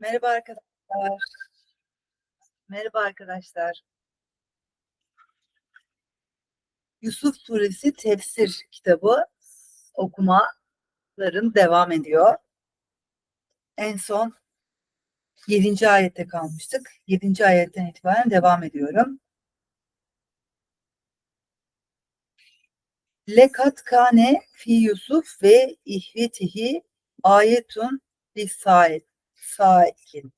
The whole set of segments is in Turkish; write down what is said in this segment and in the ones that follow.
Merhaba arkadaşlar. Merhaba arkadaşlar. Yusuf Suresi tefsir kitabı okumalarım devam ediyor. En son 7. ayette kalmıştık. 7. ayetten itibaren devam ediyorum. Lekat kane fi Yusuf ve ihvetihi ayetun lisail sakin.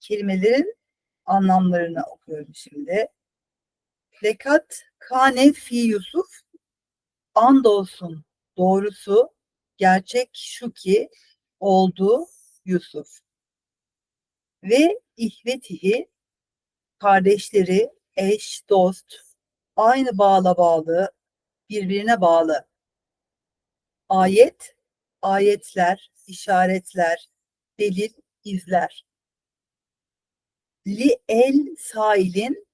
Kelimelerin anlamlarını okuyorum şimdi. Lekat kane fi Yusuf andolsun doğrusu gerçek şu ki oldu Yusuf ve ihvetihi kardeşleri eş dost aynı bağla bağlı birbirine bağlı ayet ayetler işaretler delil izler li el sailin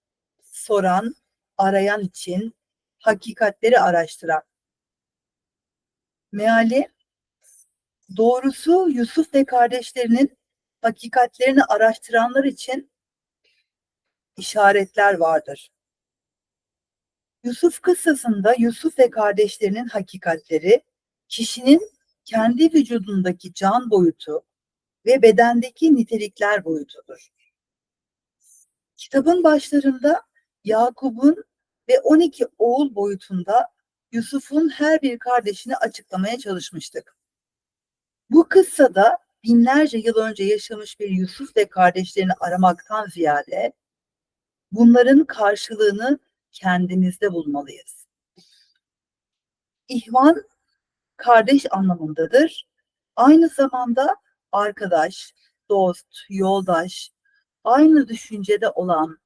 soran arayan için hakikatleri araştıran meali doğrusu Yusuf ve kardeşlerinin hakikatlerini araştıranlar için işaretler vardır. Yusuf kıssasında Yusuf ve kardeşlerinin hakikatleri kişinin kendi vücudundaki can boyutu ve bedendeki nitelikler boyutudur. Kitabın başlarında Yakup'un ve 12 oğul boyutunda Yusuf'un her bir kardeşini açıklamaya çalışmıştık. Bu kıssada binlerce yıl önce yaşamış bir Yusuf ve kardeşlerini aramaktan ziyade bunların karşılığını kendimizde bulmalıyız. İhvan kardeş anlamındadır. Aynı zamanda arkadaş, dost, yoldaş, aynı düşüncede olan,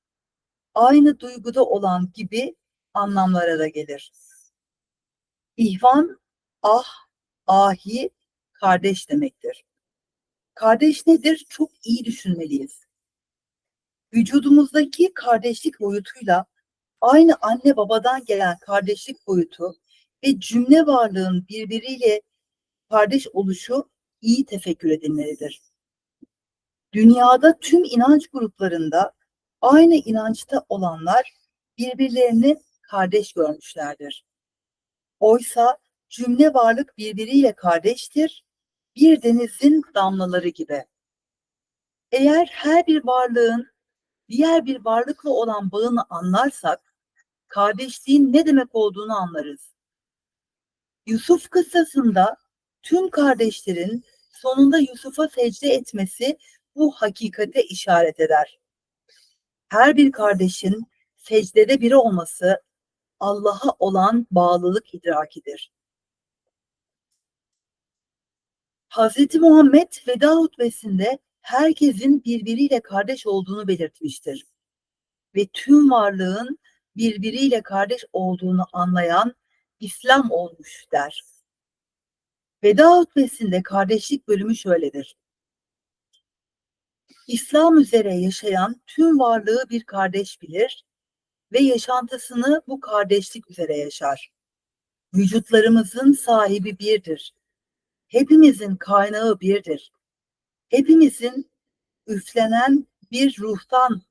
aynı duyguda olan gibi anlamlara da gelir. İhvan, ah, ahi, kardeş demektir. Kardeş nedir? Çok iyi düşünmeliyiz. Vücudumuzdaki kardeşlik boyutuyla aynı anne babadan gelen kardeşlik boyutu ve cümle varlığın birbiriyle kardeş oluşu iyi tefekkür edilmelidir. Dünyada tüm inanç gruplarında aynı inançta olanlar birbirlerini kardeş görmüşlerdir. Oysa cümle varlık birbiriyle kardeştir, bir denizin damlaları gibi. Eğer her bir varlığın diğer bir varlıkla olan bağını anlarsak, kardeşliğin ne demek olduğunu anlarız. Yusuf kıssasında tüm kardeşlerin sonunda Yusuf'a secde etmesi bu hakikate işaret eder. Her bir kardeşin secdede biri olması Allah'a olan bağlılık idrakidir. Hazreti Muhammed veda hutbesinde herkesin birbiriyle kardeş olduğunu belirtmiştir. Ve tüm varlığın birbiriyle kardeş olduğunu anlayan İslam olmuş der. Veda hutbesinde kardeşlik bölümü şöyledir. İslam üzere yaşayan tüm varlığı bir kardeş bilir ve yaşantısını bu kardeşlik üzere yaşar. Vücutlarımızın sahibi birdir. Hepimizin kaynağı birdir. Hepimizin üflenen bir ruhtan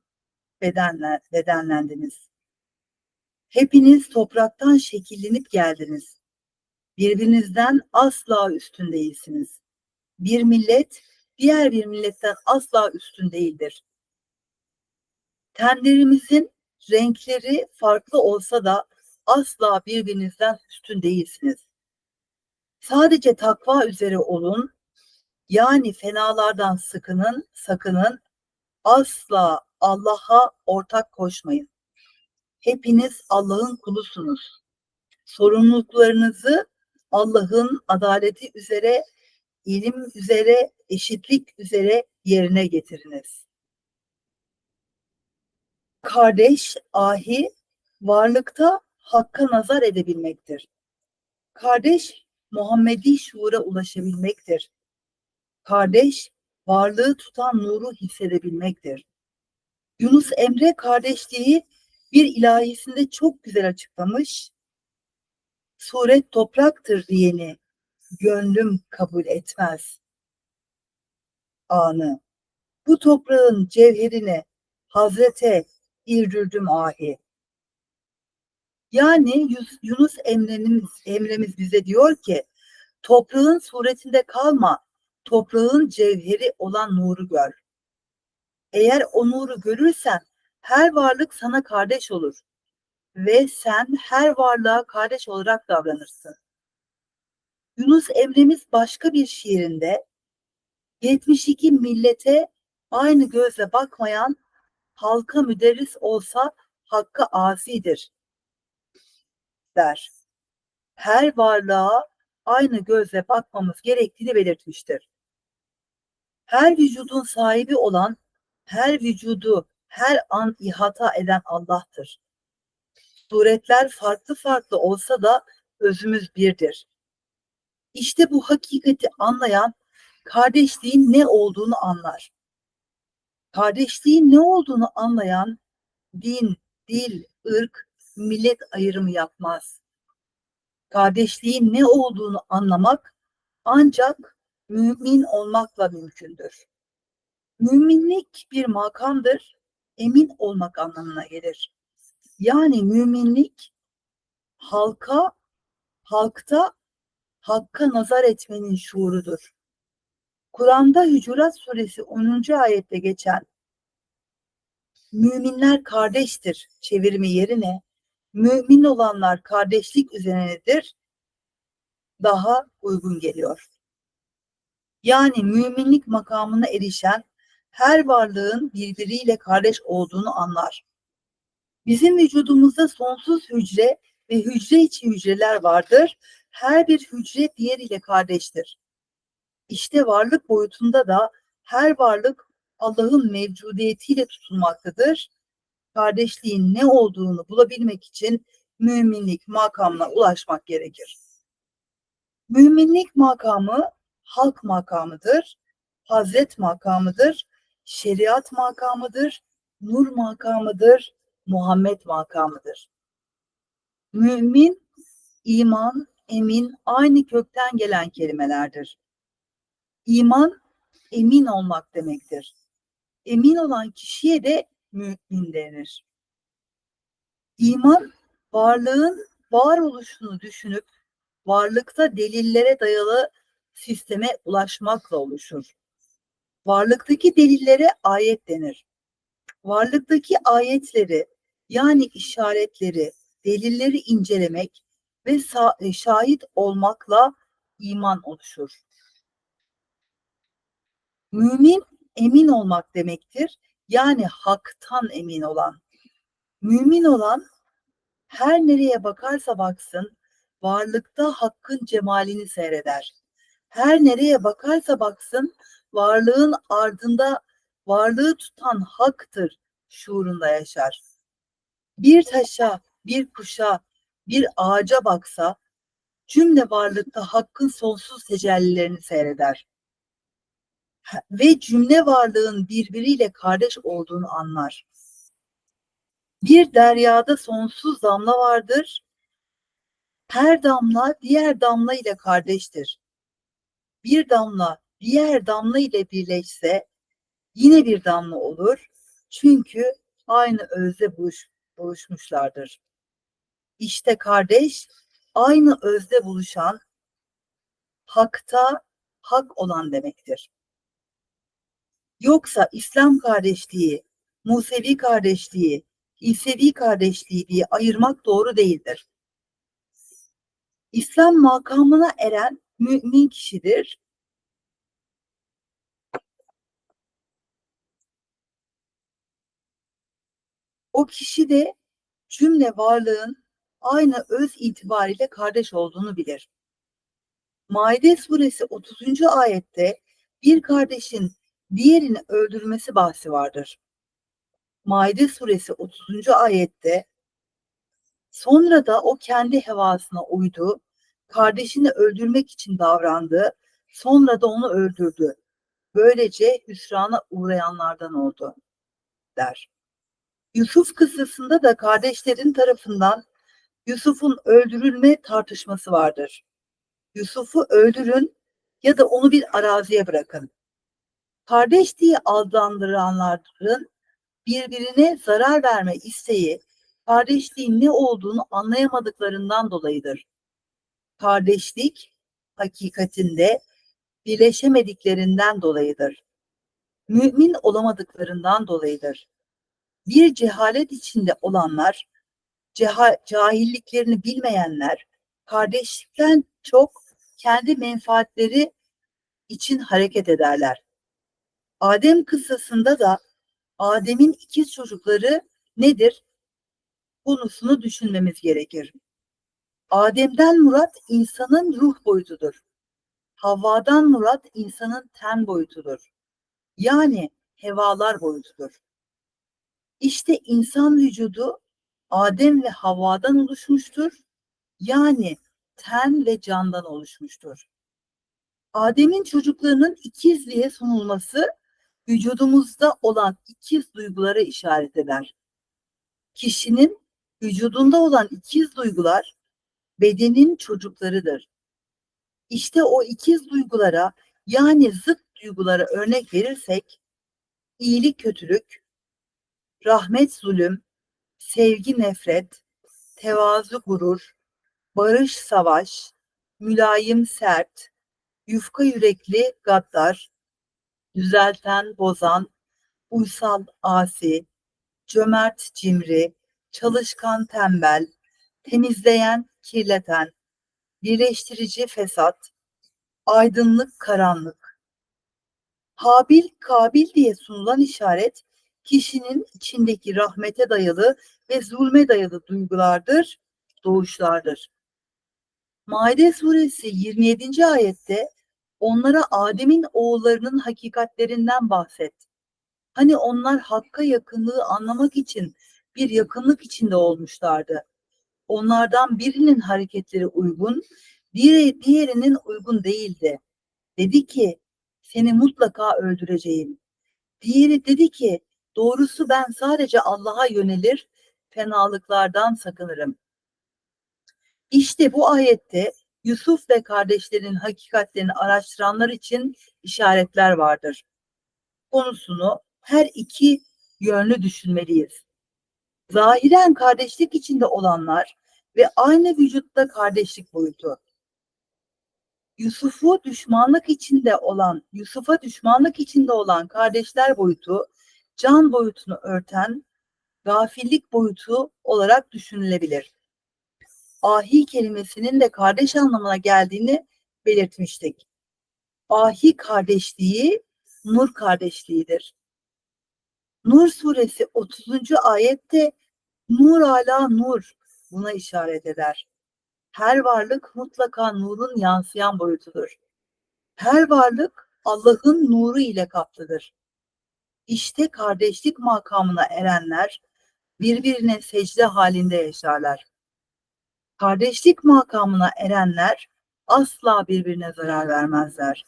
bedenler, bedenlendiniz. Hepiniz topraktan şekillenip geldiniz. Birbirinizden asla üstün değilsiniz. Bir millet diğer bir milletten asla üstün değildir. Tenlerimizin renkleri farklı olsa da asla birbirinizden üstün değilsiniz. Sadece takva üzere olun, yani fenalardan sıkının, sakının, asla Allah'a ortak koşmayın. Hepiniz Allah'ın kulusunuz. Sorumluluklarınızı Allah'ın adaleti üzere, ilim üzere, eşitlik üzere yerine getiriniz. Kardeş, ahi, varlıkta hakka nazar edebilmektir. Kardeş, Muhammedi şuura ulaşabilmektir. Kardeş, varlığı tutan nuru hissedebilmektir. Yunus Emre kardeşliği bir ilahisinde çok güzel açıklamış. Suret topraktır diyeni gönlüm kabul etmez. anı. Bu toprağın cevherini Hazrete irdürdüm ahi. Yani Yunus Emre'miz, Emre'miz bize diyor ki toprağın suretinde kalma, toprağın cevheri olan nuru gör. Eğer o nuru görürsen her varlık sana kardeş olur ve sen her varlığa kardeş olarak davranırsın. Yunus Emre'miz başka bir şiirinde 72 millete aynı gözle bakmayan halka müderris olsa hakka asidir der. Her varlığa aynı gözle bakmamız gerektiğini belirtmiştir. Her vücudun sahibi olan, her vücudu her an ihata eden Allah'tır. Suretler farklı farklı olsa da özümüz birdir. İşte bu hakikati anlayan kardeşliğin ne olduğunu anlar. Kardeşliğin ne olduğunu anlayan din, dil, ırk, millet ayrımı yapmaz. Kardeşliğin ne olduğunu anlamak ancak mümin olmakla mümkündür. Müminlik bir makamdır, emin olmak anlamına gelir. Yani müminlik halka, halkta hakka nazar etmenin şuurudur. Kur'an'da Hücurat suresi 10. ayette geçen müminler kardeştir çevirimi yerine mümin olanlar kardeşlik üzerinedir daha uygun geliyor. Yani müminlik makamına erişen her varlığın birbiriyle kardeş olduğunu anlar. Bizim vücudumuzda sonsuz hücre ve hücre içi hücreler vardır. Her bir hücre diğeriyle kardeştir. İşte varlık boyutunda da her varlık Allah'ın mevcudiyetiyle tutulmaktadır. Kardeşliğin ne olduğunu bulabilmek için müminlik makamına ulaşmak gerekir. Müminlik makamı halk makamıdır, hazret makamıdır, şeriat makamıdır, nur makamıdır, Muhammed makamıdır. Mümin, iman, emin aynı kökten gelen kelimelerdir. İman emin olmak demektir. Emin olan kişiye de mümin denir. İman varlığın varoluşunu düşünüp varlıkta delillere dayalı sisteme ulaşmakla oluşur. Varlıktaki delillere ayet denir. Varlıktaki ayetleri yani işaretleri, delilleri incelemek ve şahit olmakla iman oluşur. Mümin emin olmak demektir. Yani haktan emin olan. Mümin olan her nereye bakarsa baksın varlıkta hakkın cemalini seyreder. Her nereye bakarsa baksın varlığın ardında varlığı tutan haktır şuurunda yaşar. Bir taşa, bir kuşa, bir ağaca baksa cümle varlıkta hakkın sonsuz tecellilerini seyreder ve cümle varlığın birbiriyle kardeş olduğunu anlar. Bir deryada sonsuz damla vardır. Her damla diğer damla ile kardeştir. Bir damla diğer damla ile birleşse yine bir damla olur. Çünkü aynı özde buluş, buluşmuşlardır. İşte kardeş aynı özde buluşan hakta hak olan demektir. Yoksa İslam kardeşliği, Musevi kardeşliği, İsevi kardeşliği diye ayırmak doğru değildir. İslam makamına eren mümin kişidir. O kişi de cümle varlığın aynı öz itibariyle kardeş olduğunu bilir. Maide suresi 30. ayette bir kardeşin diğerini öldürmesi bahsi vardır. Maide suresi 30. ayette sonra da o kendi hevasına uydu, kardeşini öldürmek için davrandı, sonra da onu öldürdü. Böylece hüsrana uğrayanlardan oldu der. Yusuf kıssasında da kardeşlerin tarafından Yusuf'un öldürülme tartışması vardır. Yusuf'u öldürün ya da onu bir araziye bırakın. Kardeş diye adlandıranların birbirine zarar verme isteği kardeşliğin ne olduğunu anlayamadıklarından dolayıdır. Kardeşlik hakikatinde birleşemediklerinden dolayıdır. Mümin olamadıklarından dolayıdır. Bir cehalet içinde olanlar, ceha, cahilliklerini bilmeyenler, kardeşlikten çok kendi menfaatleri için hareket ederler. Adem kıssasında da Adem'in ikiz çocukları nedir? Konusunu düşünmemiz gerekir. Adem'den murat insanın ruh boyutudur. Havva'dan murat insanın ten boyutudur. Yani hevalar boyutudur. İşte insan vücudu Adem ve Havva'dan oluşmuştur. Yani ten ve candan oluşmuştur. Adem'in çocuklarının ikizliğe sunulması vücudumuzda olan ikiz duygulara işaret eder. Kişinin vücudunda olan ikiz duygular bedenin çocuklarıdır. İşte o ikiz duygulara yani zıt duygulara örnek verirsek iyilik kötülük, rahmet zulüm, sevgi nefret, tevazu gurur, barış savaş, mülayim sert, yufka yürekli gaddar, düzelten bozan, uysal asi, cömert cimri, çalışkan tembel, temizleyen kirleten, birleştirici fesat, aydınlık karanlık. Habil Kabil diye sunulan işaret kişinin içindeki rahmete dayalı ve zulme dayalı duygulardır, doğuşlardır. Maide suresi 27. ayette onlara Adem'in oğullarının hakikatlerinden bahset. Hani onlar hakka yakınlığı anlamak için bir yakınlık içinde olmuşlardı. Onlardan birinin hareketleri uygun, diğeri, diğerinin uygun değildi. Dedi ki, seni mutlaka öldüreceğim. Diğeri dedi ki, doğrusu ben sadece Allah'a yönelir, fenalıklardan sakınırım. İşte bu ayette Yusuf ve kardeşlerin hakikatlerini araştıranlar için işaretler vardır. Konusunu her iki yönlü düşünmeliyiz. Zahiren kardeşlik içinde olanlar ve aynı vücutta kardeşlik boyutu. Yusuf'u düşmanlık içinde olan, Yusuf'a düşmanlık içinde olan kardeşler boyutu, can boyutunu örten gafillik boyutu olarak düşünülebilir ahi kelimesinin de kardeş anlamına geldiğini belirtmiştik. Ahi kardeşliği nur kardeşliğidir. Nur suresi 30. ayette nur ala nur buna işaret eder. Her varlık mutlaka nurun yansıyan boyutudur. Her varlık Allah'ın nuru ile kaplıdır. İşte kardeşlik makamına erenler birbirine secde halinde yaşarlar. Kardeşlik makamına erenler asla birbirine zarar vermezler.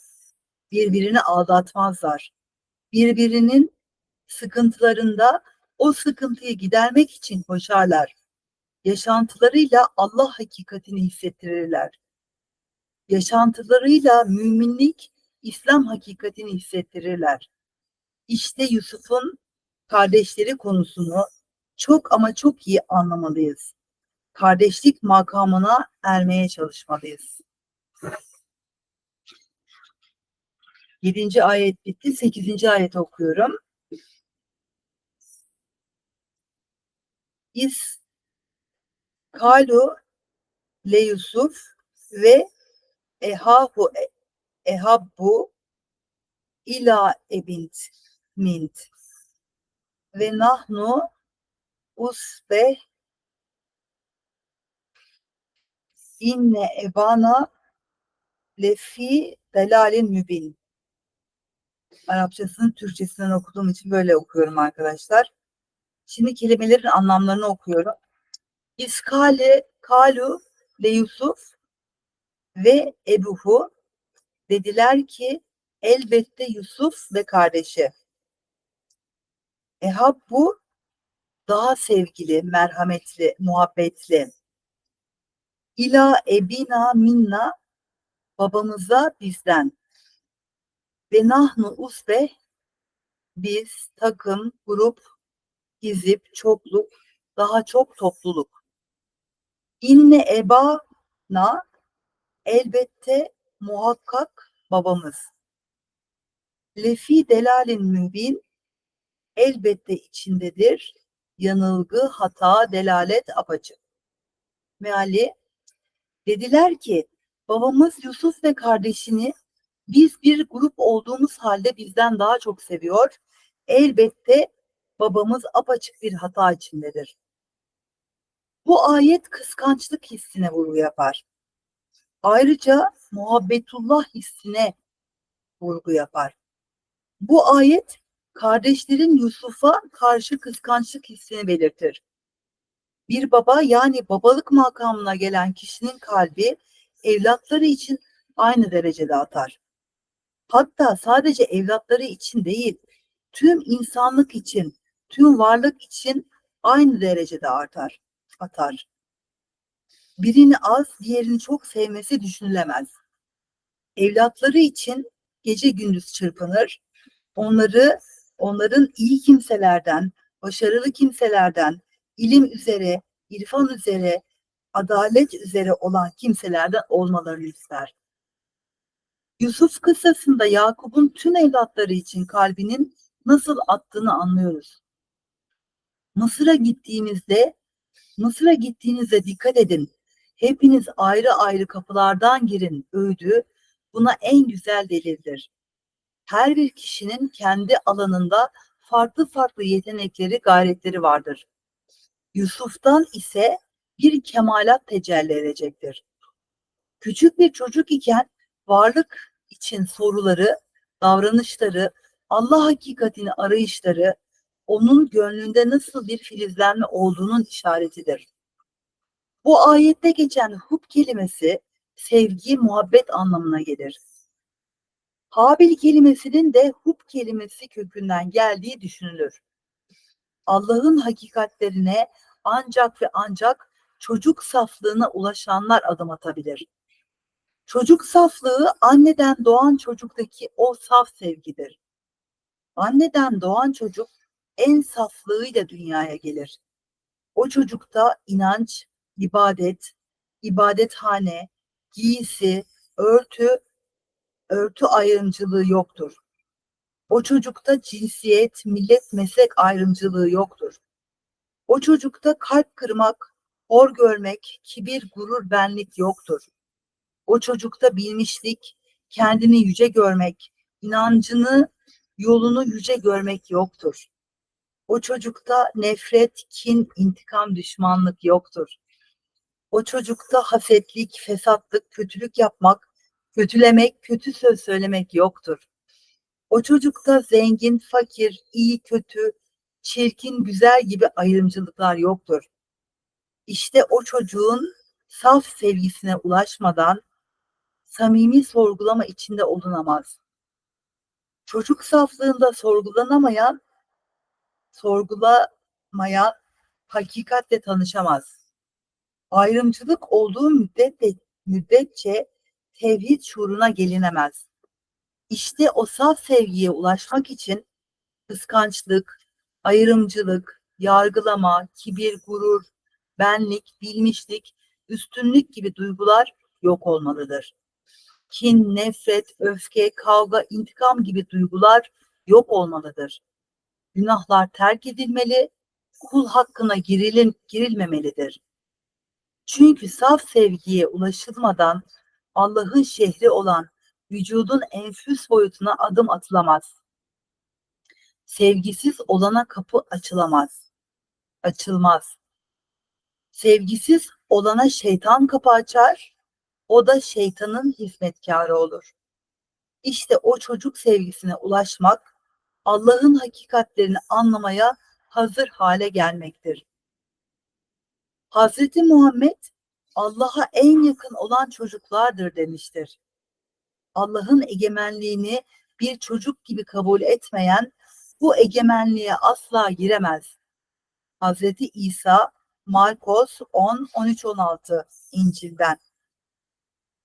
Birbirini aldatmazlar. Birbirinin sıkıntılarında o sıkıntıyı gidermek için koşarlar. Yaşantılarıyla Allah hakikatini hissettirirler. Yaşantılarıyla müminlik, İslam hakikatini hissettirirler. İşte Yusuf'un kardeşleri konusunu çok ama çok iyi anlamalıyız kardeşlik makamına ermeye çalışmalıyız. Yedinci ayet bitti. Sekizinci ayet okuyorum. İz Kalu le Yusuf ve Ehahu Ehabbu ila ebint mint ve nahnu usbeh inne ebana lefi delalin mübin. Arapçasını Türkçesinden okuduğum için böyle okuyorum arkadaşlar. Şimdi kelimelerin anlamlarını okuyorum. İskale kalu le Yusuf ve Ebuhu dediler ki elbette Yusuf ve kardeşi. Ehab bu daha sevgili, merhametli, muhabbetli. İla ebina minna babamıza bizden ve nahnu usbe biz, takım, grup, hizip, çokluk, daha çok topluluk. İnne ebana elbette muhakkak babamız. Lefi delalin mübin elbette içindedir yanılgı, hata, delalet apaçık. Meali dediler ki babamız Yusuf ve kardeşini biz bir grup olduğumuz halde bizden daha çok seviyor. Elbette babamız apaçık bir hata içindedir. Bu ayet kıskançlık hissine vurgu yapar. Ayrıca muhabbetullah hissine vurgu yapar. Bu ayet kardeşlerin Yusuf'a karşı kıskançlık hissini belirtir. Bir baba yani babalık makamına gelen kişinin kalbi evlatları için aynı derecede atar. Hatta sadece evlatları için değil, tüm insanlık için, tüm varlık için aynı derecede artar, atar. Birini az, diğerini çok sevmesi düşünülemez. Evlatları için gece gündüz çırpınır, onları onların iyi kimselerden, başarılı kimselerden, ilim üzere, irfan üzere, adalet üzere olan kimselerden olmalarını ister. Yusuf kıssasında Yakup'un tüm evlatları için kalbinin nasıl attığını anlıyoruz. Mısır'a gittiğinizde, Mısır'a gittiğinizde dikkat edin. Hepiniz ayrı ayrı kapılardan girin öğüdü buna en güzel delildir. Her bir kişinin kendi alanında farklı farklı yetenekleri, gayretleri vardır. Yusuf'tan ise bir kemalat tecelli edecektir. Küçük bir çocuk iken varlık için soruları, davranışları, Allah hakikatini arayışları onun gönlünde nasıl bir filizlenme olduğunun işaretidir. Bu ayette geçen hub kelimesi sevgi, muhabbet anlamına gelir. Habil kelimesinin de hub kelimesi kökünden geldiği düşünülür. Allah'ın hakikatlerine ancak ve ancak çocuk saflığına ulaşanlar adım atabilir. Çocuk saflığı anneden doğan çocuktaki o saf sevgidir. Anneden doğan çocuk en saflığıyla dünyaya gelir. O çocukta inanç, ibadet, ibadethane, giysi, örtü, örtü ayrımcılığı yoktur. O çocukta cinsiyet, millet, meslek ayrımcılığı yoktur. O çocukta kalp kırmak, hor görmek, kibir, gurur, benlik yoktur. O çocukta bilmişlik, kendini yüce görmek, inancını, yolunu yüce görmek yoktur. O çocukta nefret, kin, intikam, düşmanlık yoktur. O çocukta hasetlik, fesatlık, kötülük yapmak, kötülemek, kötü söz söylemek yoktur. O çocukta zengin, fakir, iyi, kötü, çirkin, güzel gibi ayrımcılıklar yoktur. İşte o çocuğun saf sevgisine ulaşmadan samimi sorgulama içinde olunamaz. Çocuk saflığında sorgulanamayan, sorgulamayan hakikatle tanışamaz. Ayrımcılık olduğu müddetçe, müddetçe tevhid şuuruna gelinemez. İşte o saf sevgiye ulaşmak için kıskançlık, ayrımcılık, yargılama, kibir, gurur, benlik, bilmişlik, üstünlük gibi duygular yok olmalıdır. Kin, nefret, öfke, kavga, intikam gibi duygular yok olmalıdır. Günahlar terk edilmeli, kul hakkına girilin, girilmemelidir. Çünkü saf sevgiye ulaşılmadan Allah'ın şehri olan vücudun enfüs boyutuna adım atılamaz. Sevgisiz olana kapı açılamaz. Açılmaz. Sevgisiz olana şeytan kapı açar, o da şeytanın hizmetkarı olur. İşte o çocuk sevgisine ulaşmak, Allah'ın hakikatlerini anlamaya hazır hale gelmektir. Hazreti Muhammed Allah'a en yakın olan çocuklardır demiştir. Allah'ın egemenliğini bir çocuk gibi kabul etmeyen bu egemenliğe asla giremez. Hazreti İsa Markos 10 13 16 İncil'den.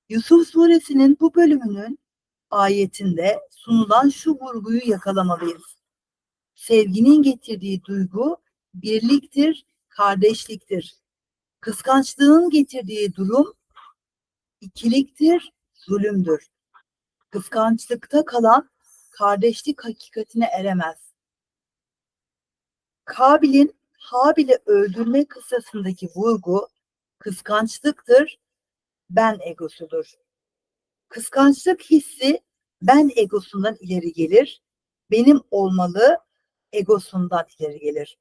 Yusuf suresinin bu bölümünün ayetinde sunulan şu vurguyu yakalamalıyız. Sevginin getirdiği duygu birliktir, kardeşliktir. Kıskançlığın getirdiği durum ikiliktir, zulümdür. Kıskançlıkta kalan kardeşlik hakikatine eremez. Kabil'in Habil'i öldürme kıssasındaki vurgu kıskançlıktır, ben egosudur. Kıskançlık hissi ben egosundan ileri gelir, benim olmalı egosundan ileri gelir.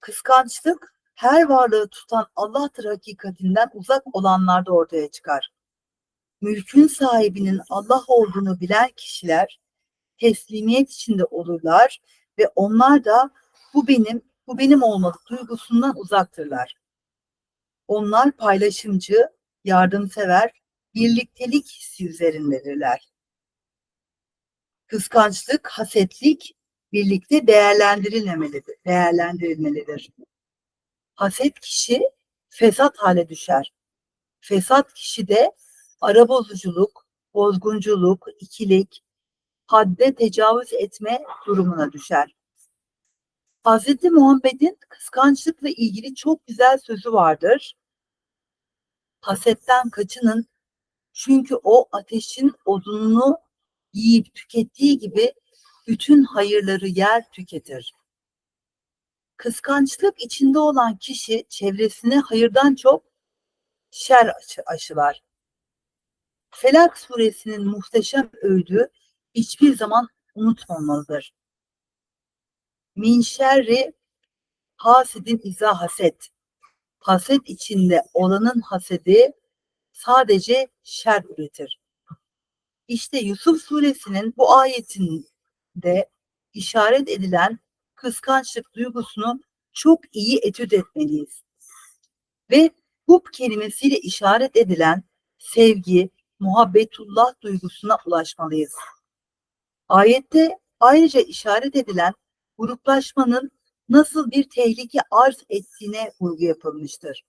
Kıskançlık her varlığı tutan Allah'tır hakikatinden uzak olanlarda ortaya çıkar. Mülkün sahibinin Allah olduğunu bilen kişiler teslimiyet içinde olurlar ve onlar da bu benim, bu benim olmalı duygusundan uzaktırlar. Onlar paylaşımcı, yardımsever, birliktelik hissi üzerindedirler. Kıskançlık, hasetlik birlikte değerlendirilmemelidir. değerlendirilmelidir. Haset kişi fesat hale düşer. Fesat kişi de ara bozuculuk, bozgunculuk, ikilik, hadde tecavüz etme durumuna düşer. Hz. Muhammed'in kıskançlıkla ilgili çok güzel sözü vardır. Hasetten kaçının çünkü o ateşin odununu yiyip tükettiği gibi bütün hayırları yer tüketir. Kıskançlık içinde olan kişi çevresine hayırdan çok şer aşılar. Felak suresinin muhteşem öğüdü hiçbir zaman unutmamalıdır. Min şerri hasidin iza haset. Haset içinde olanın hasedi sadece şer üretir. İşte Yusuf suresinin bu ayetinde işaret edilen kıskançlık duygusunu çok iyi etüt etmeliyiz. Ve hub kelimesiyle işaret edilen sevgi, muhabbetullah duygusuna ulaşmalıyız. Ayette ayrıca işaret edilen gruplaşmanın nasıl bir tehlike arz ettiğine vurgu yapılmıştır.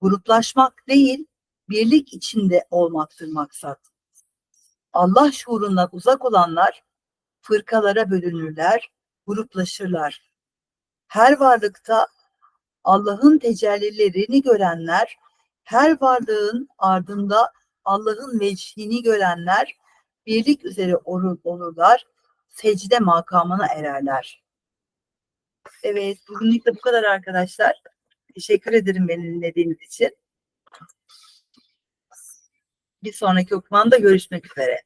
Gruplaşmak değil, birlik içinde olmaktır maksat. Allah şuurundan uzak olanlar fırkalara bölünürler, gruplaşırlar. Her varlıkta Allah'ın tecellilerini görenler, her varlığın ardında Allah'ın vecihini görenler birlik üzere olur, olurlar, secde makamına ererler. Evet, bugünlük de bu kadar arkadaşlar. Teşekkür ederim beni dinlediğiniz için. Bir sonraki okumanda görüşmek üzere.